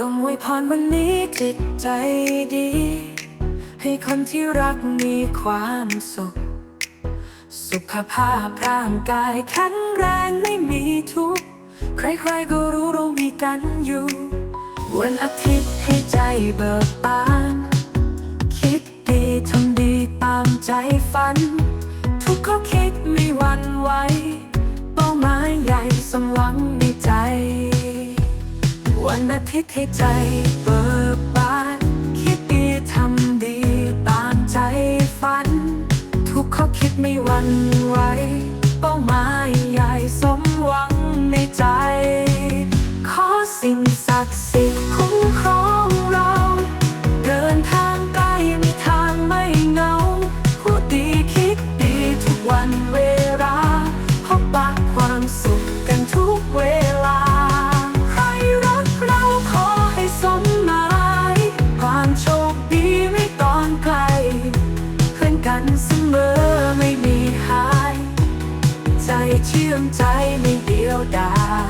ยงอวยพรวันนี้จิตใจดี ให้คนที่รักมีความสุข สุขภาพร่างกายแข็งแรงไม่มีทุกข์ ใครๆก็รู้เรามีกันอยู่ วันอาทิตย์ให้ใจเบิกบาน คิดดีทำดีตามใจฝัน ทุกข้อคิดไม่หวั่นไหวเป้าหมายใหญ่สมหวังในใจ วันาทิตย์ให้ใจเปิดบานคิดดีทำดีตามใจฝัน ทุกข้อคิดไม่หวั่นไหวเป้าหมายใหญ่สมหวังในใจ ขอสิ่งศักดิ์สิทธิ์คุ้มครอง เชื่อมใจไม่เดียวดาย